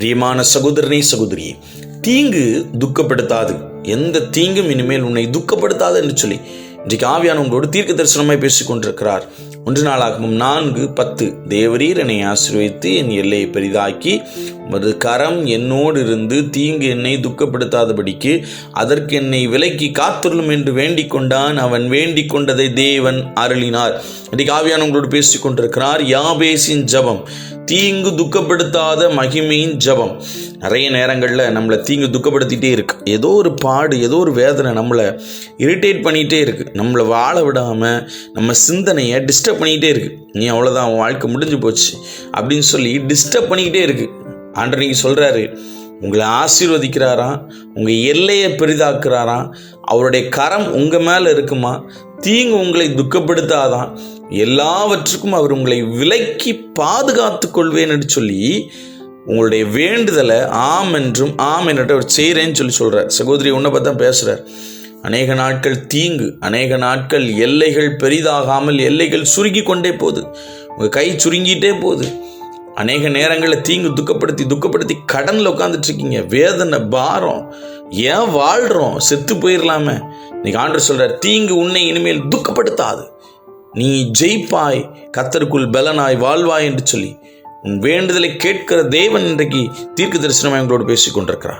பிரியமான சகோதரனே சகோதரியே தீங்கு துக்கப்படுத்தாது. எந்த தீங்கும் இனிமேல் உன்னை துக்கப்படுத்தாது என்று சொல்லி இன்றைக்கு ஆவியான உங்களோடு தீர்க்க தரிசனமாய் பேசிக் கொண்டிருக்கிறார் ஒன்று நாளாகவும் நான்கு பத்து தேவரீர் என்னை ஆசீர்வதித்து என் எல்லையை பெரிதாக்கி உமது கரம் என்னோடு இருந்து தீங்கு என்னை துக்கப்படுத்தாதபடிக்கு அதற்கு என்னை விலக்கி காத்துள்ளும் என்று வேண்டிக் கொண்டான். அவன் வேண்டிக் கொண்டதை தேவன் அருளினார். இன்றைக்கு ஆவியான உங்களோடு பேசிக் கொண்டிருக்கிறார் யாபேசின் ஜபம். தீங்கு துக்கப்படுத்தாத மகிமையின் ஜபம். நிறைய நேரங்களில் நம்மளை தீங்கு துக்கப்படுத்திட்டே இருக்கு. ஏதோ ஒரு பாடு ஏதோ ஒரு வேதனை நம்மளை இரிட்டேட் பண்ணிகிட்டே இருக்கு. நம்மளை வாழ விடாமல் நம்ம சிந்தனையை டிஸ்டர்ப் பண்ணிக்கிட்டே இருக்கு. நீ அவ்வளோதான் உன் வாழ்க்கை முடிஞ்சு போச்சு அப்படின்னு சொல்லி டிஸ்டர்ப் பண்ணிக்கிட்டே இருக்கு. நீங்கள் சொல்கிறாரு உங்களை ஆசீர்வதிக்கிறாராம் உங்கள் எல்லையை பெரிதாக்குறாராம். அவருடைய கரம் உங்கள் மேலே இருக்குமா? தீங்கு உங்களை துக்கப்படுத்தாதான் எல்லாவற்றுக்கும் அவர் உங்களை விலக்கி பாதுகாத்து கொள்வேன் என்று சொல்லி உங்களுடைய வேண்டுதலை ஆம் என்றும் ஆம் என்று அவர் செய்கிறேன்னு சொல்லி சொல்கிறார் சகோதரி உன்னை பார்த்தா பேசுகிறார் அநேக நாட்கள் தீங்கு அநேக நாட்கள் எல்லைகள் பெரிதாகாமல் எல்லைகள் சுருங்கி கொண்டே போகுது. உங்கள் கை சுருங்கிட்டே போகுது. அநேக நேரங்களில் தீங்கு துக்கப்படுத்தி துக்கப்படுத்தி கடனில் உட்காந்துட்டு இருக்கீங்க வேதனை பாரம். ஏன் வாழ்கிறோம் செத்து போயிடலாமே இன்னைக்கு ஆண்டு சொல்கிறார் தீங்கு உன்னை இனிமேல் துக்கப்படுத்தாது. நீ ஜெயிப்பாய் கத்தருக்குள் பலனாய் வாழ்வாய் என்று சொல்லி உன் வேண்டுதலை கேட்கிற தேவன் இன்றைக்கு தீர்க்க தரிசனமாக எங்களோடு பேசிக் கொண்டிருக்கிறார்